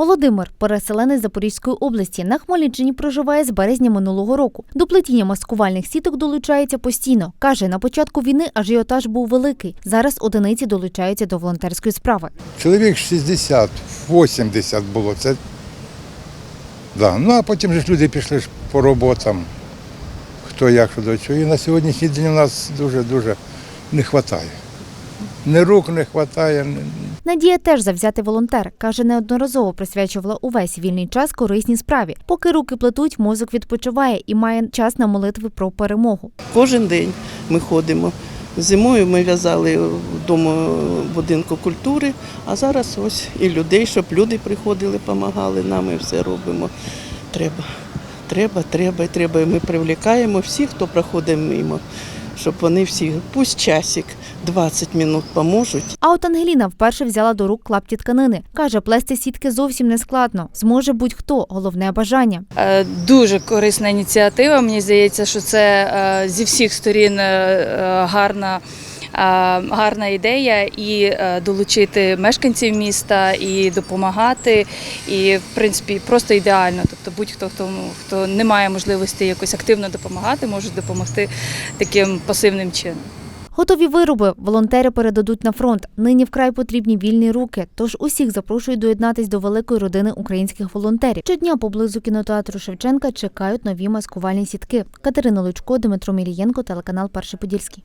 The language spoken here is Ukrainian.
Володимир, переселенець Запорізької області, на Хмельниччині проживає з березня минулого року. До плетіння маскувальних сіток долучається постійно. Каже, на початку війни ажіотаж був великий. Зараз одиниці долучаються до волонтерської справи. Чоловік 60, 80 було. Це... Да. Ну а потім ж люди пішли по роботам, хто як, що до чого. І на сьогоднішній день у нас дуже-дуже не вистачає. Ні рук не вистачає. Надія теж завзятий волонтер. Каже, неодноразово присвячувала увесь вільний час корисній справі. Поки руки плетуть, мозок відпочиває і має час на молитви про перемогу. Кожен день ми ходимо. Зимою ми в'язали вдома будинку культури, а зараз ось і людей, щоб люди приходили, допомагали, нам ми все робимо. Треба, треба, треба, і треба. І ми привлікаємо всіх, хто проходить мимо, щоб вони всі, пусть часик, 20 минут поможуть. А от Ангеліна вперше взяла до рук клапті тканини. Каже, плести сітки зовсім не складно. Зможе будь-хто, головне бажання. Е, Дуже корисна ініціатива. Мені здається, що це е, зі всіх сторін е, гарна. Е, Гарна ідея і е, долучити мешканців міста, і допомагати, і в принципі просто ідеально. Тобто будь-хто хто, хто не має можливості якось активно допомагати, може допомогти таким пасивним чином. Готові вироби волонтери передадуть на фронт. Нині вкрай потрібні вільні руки. Тож усіх запрошують доєднатись до великої родини українських волонтерів. Щодня поблизу кінотеатру Шевченка чекають нові маскувальні сітки. Катерина Лучко, Дмитро Мірієнко, телеканал Перший Подільський.